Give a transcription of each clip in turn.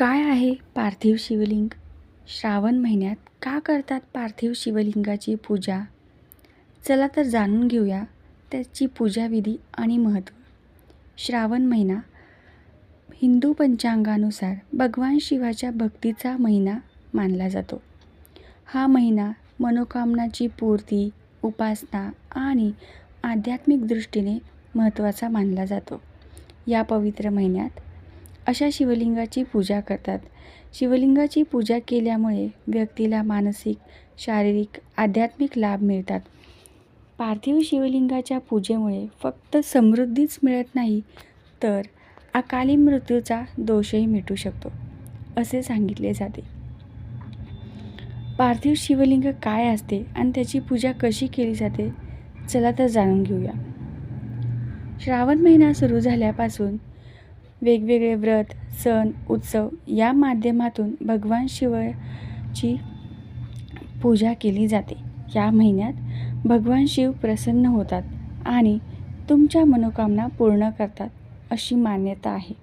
काय आहे पार्थिव शिवलिंग? श्रावण महिन्यात का करतात पार्थिव शिवलिंगाची पूजा? चला तर जाणून घेऊया त्याची पूजाविधी आणि महत्त्व. श्रावण महिना हिंदू पंचांगानुसार भगवान शिवाच्या भक्तीचा महिना मानला जातो. हा महिना मनोकामनाची पूर्ती उपासना आणि आध्यात्मिक दृष्टीने महत्त्वाचा मानला जातो. या पवित्र महिन्यात अशा शिवलिंगाची पूजा करतात. शिवलिंगाची पूजा केल्यामुळे व्यक्तीला मानसिक शारीरिक आध्यात्मिक लाभ मिळतात. पार्थिव शिवलिंगाच्या पूजेमुळे फक्त समृद्धीच मिळत नाही तर अकाली मृत्यूचा दोषही मिटू शकतो असे सांगितले जाते. पार्थिव शिवलिंग काय असते आणि त्याची पूजा कशी केली जाते चला तर जाणून घेऊया. श्रावण महिना सुरू झाल्यापासून वेगवेगळे व्रत सण उत्सव या माध्यमातून भगवान शिवाची पूजा केली जाते. या महिन्यात भगवान शिव प्रसन्न होतात आणि तुमच्या मनोकामना पूर्ण करतात अशी मान्यता आहे.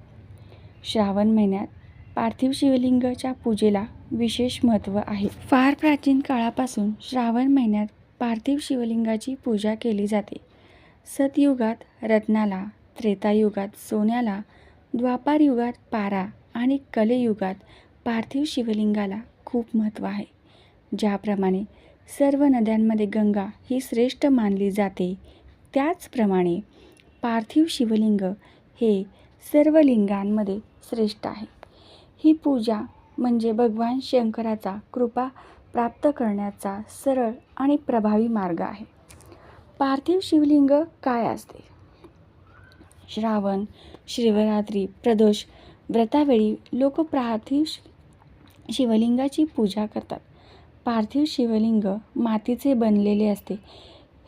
श्रावण महिन्यात पार्थिव शिवलिंगाच्या पूजेला विशेष महत्त्व आहे. फार प्राचीन काळापासून श्रावण महिन्यात पार्थिव शिवलिंगाची पूजा केली जाते. सतयुगात रत्नाला त्रेतायुगात सोन्याला द्वापार युगात पारा आणि कलयुगात पार्थिव शिवलिंगाला खूप महत्त्व आहे. ज्याप्रमाणे सर्व नद्यांमध्ये गंगा ही श्रेष्ठ मानली जाते त्याचप्रमाणे पार्थिव शिवलिंग हे सर्व लिंगांमध्ये श्रेष्ठ आहे. ही पूजा म्हणजे भगवान शंकराचा कृपा प्राप्त करण्याचा सरळ आणि प्रभावी मार्ग आहे. पार्थिव शिवलिंग काय असते? श्रावण शिवरात्री प्रदोष व्रतावेळी लोक पार्थिव शिवलिंगाची पूजा करतात. पार्थिव शिवलिंग मातीचे बनलेले असते.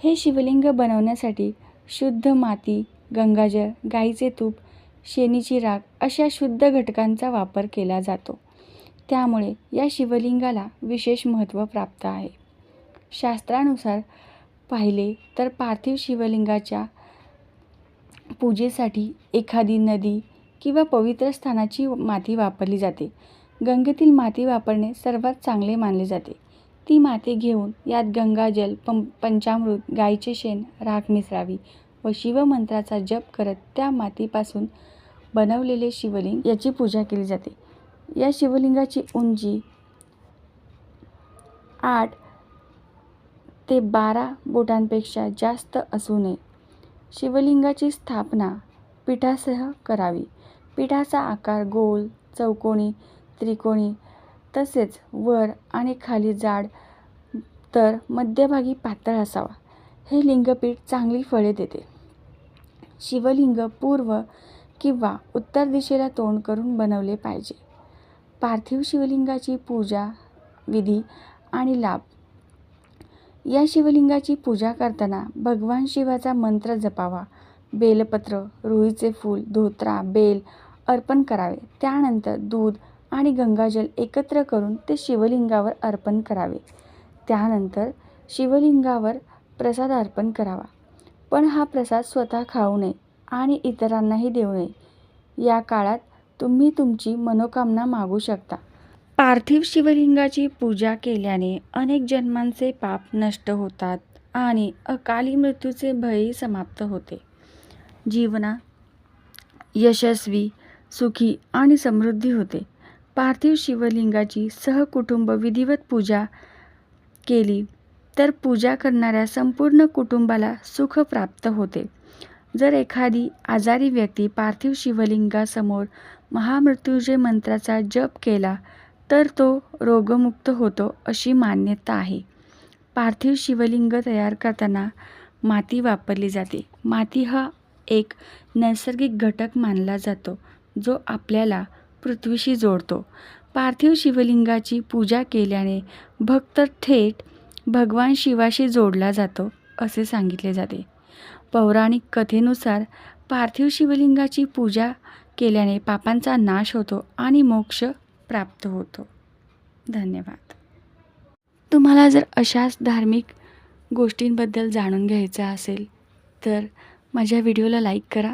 हे शिवलिंग बनवण्यासाठी शुद्ध माती गंगाजळ गाईचे तूप शेणीची राख अशा शुद्ध घटकांचा वापर केला जातो. त्यामुळे या शिवलिंगाला विशेष महत्त्व प्राप्त आहे. शास्त्रानुसार पाहिले तर पार्थिव शिवलिंगाच्या पूजेसाठी एखादी नदी किंवा पवित्र स्थानाची माती वापरली जाते. गंगेतील माती वापरणे सर्वात चांगले मानले जाते. ती माती घेऊन यात गंगाजल पं पंचामृत गाईचे शेण राख मिसळावी व शिवमंत्राचा जप करत त्या मातीपासून बनवलेले शिवलिंग याची पूजा केली जाते. या शिवलिंगाची उंची आठ ते बारा बोटांपेक्षा जास्त असू नये. शिवलिंगाची स्थापना पीठासह करावी. पीठाचा आकार गोल चौकोनी त्रिकोणी तसेच वर आणि खाली जाड तर मध्यभागी पातळ असावा. हे लिंगपीठ चांगली फळे देते. शिवलिंग पूर्व किंवा उत्तर दिशेला तोंड करून बनवले पाहिजे. पार्थिव शिवलिंगाची पूजा विधी आणि लाभ या शिवलिंगाची पूजा करताना भगवान शिवाचा मंत्र जपावा. बेलपत्र रुईचे फूल धोत्रा बेल अर्पण करावे. त्यानंतर दूध आणि गंगाजल एकत्र करून ते शिवलिंगावर अर्पण करावे. त्यानंतर शिवलिंगावर प्रसाद अर्पण करावा. पण हा प्रसाद स्वतः खाऊ नये आणि इतरांनाही देऊ नये. या काळात तुम्ही तुमची मनोकामना मागू शकता. पार्थिव शिवलिंगाची पूजा केल्याने अनेक जन्मांचे पाप नष्ट होतात आणि अकाली मृत्यूचे भयही समाप्त होते. जीवना यशस्वी सुखी आणि समृद्धी होते. पार्थिव शिवलिंगाची सहकुटुंब विधिवत पूजा केली तर पूजा करणाऱ्या संपूर्ण कुटुंबाला सुख प्राप्त होते. जर एखादी आजारी व्यक्ती पार्थिव शिवलिंगासमोर महामृत्युंजय मंत्राचा जप केला तर तो रोगमुक्त होतो अशी मान्यता आहे. पार्थिव शिवलिंग तयार करताना माती वापरली जाते. माती हा एक नैसर्गिक घटक मानला जातो जो आपल्याला पृथ्वीशी जोडतो. पार्थिव शिवलिंगाची पूजा केल्याने भक्त थेट भगवान शिवाशी जोडला जातो असे सांगितले जाते. पौराणिक कथेनुसार पार्थिव शिवलिंगाची पूजा केल्याने पापांचा नाश होतो आणि मोक्ष प्राप्त होतो. धन्यवाद. तुम्हाला जर अशाच धार्मिक गोष्टींबद्दल जाणून घ्यायचं असेल तर माझ्या व्हिडिओला लाईक करा.